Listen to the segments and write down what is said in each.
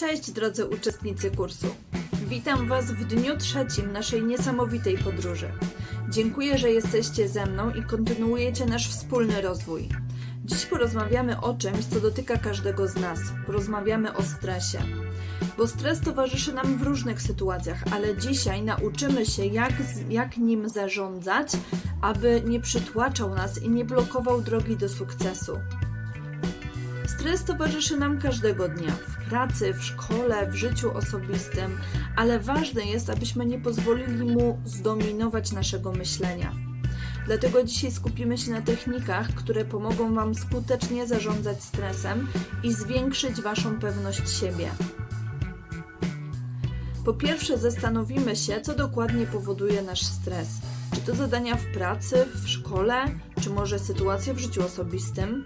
Cześć drodzy uczestnicy kursu. Witam Was w dniu trzecim naszej niesamowitej podróży. Dziękuję, że jesteście ze mną i kontynuujecie nasz wspólny rozwój. Dziś porozmawiamy o czymś, co dotyka każdego z nas. Porozmawiamy o stresie. Bo stres towarzyszy nam w różnych sytuacjach, ale dzisiaj nauczymy się, jak, jak nim zarządzać, aby nie przytłaczał nas i nie blokował drogi do sukcesu. Stres towarzyszy nam każdego dnia w pracy, w szkole, w życiu osobistym, ale ważne jest, abyśmy nie pozwolili mu zdominować naszego myślenia. Dlatego dzisiaj skupimy się na technikach, które pomogą Wam skutecznie zarządzać stresem i zwiększyć Waszą pewność siebie. Po pierwsze, zastanowimy się, co dokładnie powoduje nasz stres. Czy to zadania w pracy, w szkole, czy może sytuacje w życiu osobistym?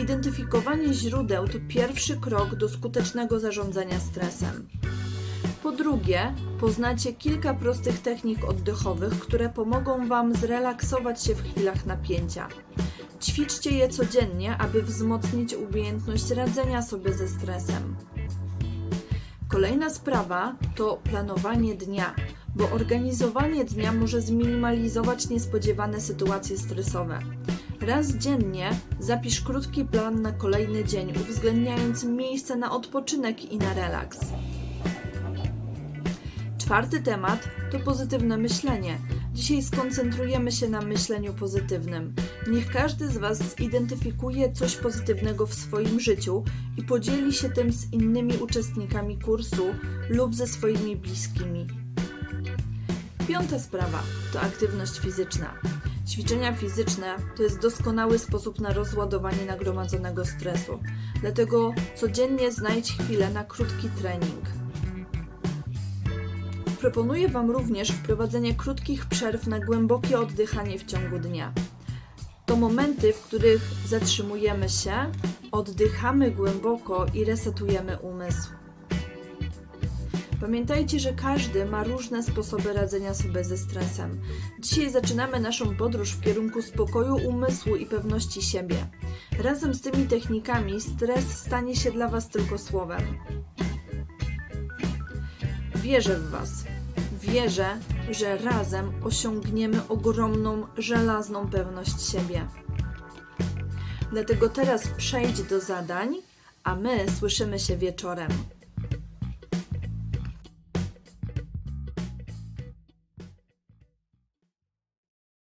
Zidentyfikowanie źródeł to pierwszy krok do skutecznego zarządzania stresem. Po drugie, poznacie kilka prostych technik oddechowych, które pomogą Wam zrelaksować się w chwilach napięcia. Ćwiczcie je codziennie, aby wzmocnić umiejętność radzenia sobie ze stresem. Kolejna sprawa to planowanie dnia, bo organizowanie dnia może zminimalizować niespodziewane sytuacje stresowe. Raz dziennie zapisz krótki plan na kolejny dzień, uwzględniając miejsce na odpoczynek i na relaks. Czwarty temat to pozytywne myślenie. Dzisiaj skoncentrujemy się na myśleniu pozytywnym. Niech każdy z Was zidentyfikuje coś pozytywnego w swoim życiu i podzieli się tym z innymi uczestnikami kursu lub ze swoimi bliskimi. Piąta sprawa to aktywność fizyczna. Ćwiczenia fizyczne to jest doskonały sposób na rozładowanie nagromadzonego stresu. Dlatego codziennie znajdź chwilę na krótki trening. Proponuję Wam również wprowadzenie krótkich przerw na głębokie oddychanie w ciągu dnia. To momenty, w których zatrzymujemy się, oddychamy głęboko i resetujemy umysł. Pamiętajcie, że każdy ma różne sposoby radzenia sobie ze stresem. Dzisiaj zaczynamy naszą podróż w kierunku spokoju umysłu i pewności siebie. Razem z tymi technikami stres stanie się dla Was tylko słowem. Wierzę w Was. Wierzę, że razem osiągniemy ogromną, żelazną pewność siebie. Dlatego teraz przejdź do zadań, a my słyszymy się wieczorem.